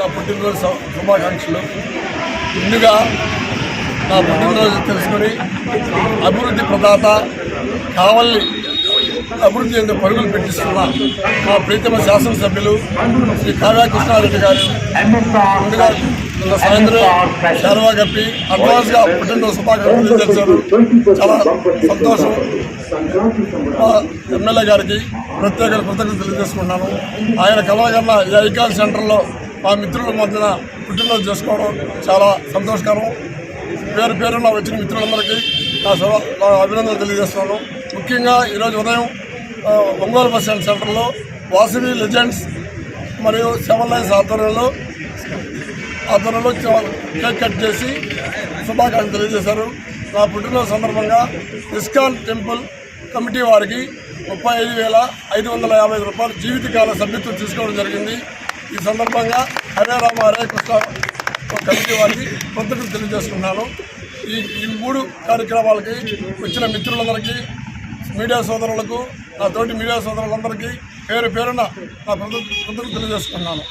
నా పుట్టినరోజు శుభాకాంక్షలు. ముందుగా నా పుట్టినరోజు తెలుసుకొని అభివృద్ధి ప్రదాత కావల్ని అభివృద్ధి ఎందుకు పరుగులు పెట్టిస్తున్న మా ప్రీతమ శాసనసభ్యులు శ్రీ కావ్య కృష్ణారెడ్డి గారు. ముందుగా నిన్న సాయంత్రం శర్వా కప్పి అడ్వాన్స్గా పుట్టినరోజు శుభాకాంక్షలు తెలియజేశారు. చాలా సంతోషం. ఎమ్మెల్యే గారికి ప్రత్యేక కృతజ్ఞతలు తెలియజేసుకున్నాను ఆయన కళాగన్న ఈ ఐకాన్ సెంటర్లో మా మిత్రుల మధ్యన పుట్టినరోజు చేసుకోవడం చాలా సంతోషకరం. పేరు పేరున వచ్చిన మిత్రులందరికీ నా శుభ- నా అభినందనలు తెలియజేస్తున్నాను. ముఖ్యంగా ఈరోజు ఉదయం ఒంగోలు బస్ స్టాండ్ సెంటర్లో వాసవి లెజెండ్స్ మరియు సెవెన్ లైన్స్ ఆధ్వర్యంలో ఆధ్వర్యంలో కేక్ కట్ చేసి శుభాకాంక్షలు తెలియజేశారు. నా పుట్టినరోజు సందర్భంగా ఇస్కాన్ టెంపుల్ కమిటీ వారికి ముప్పై ఐదు వేల ఐదు వందల యాభై రూపాయలు జీవితకాల సభ్యత్వం తీసుకోవడం జరిగింది. ఈ సందర్భంగా హరే రామ హరే కృష్ణ కమిటీ వారికి కృతజ్ఞతలు తెలియజేసుకున్నాను ఈ ఈ మూడు కార్యక్రమాలకి వచ్చిన మిత్రులందరికీ మీడియా సోదరులకు నా తోటి మీడియా సోదరులందరికీ పేరు పేరున నా కృతజ్ఞతలు తెలియజేసుకున్నాను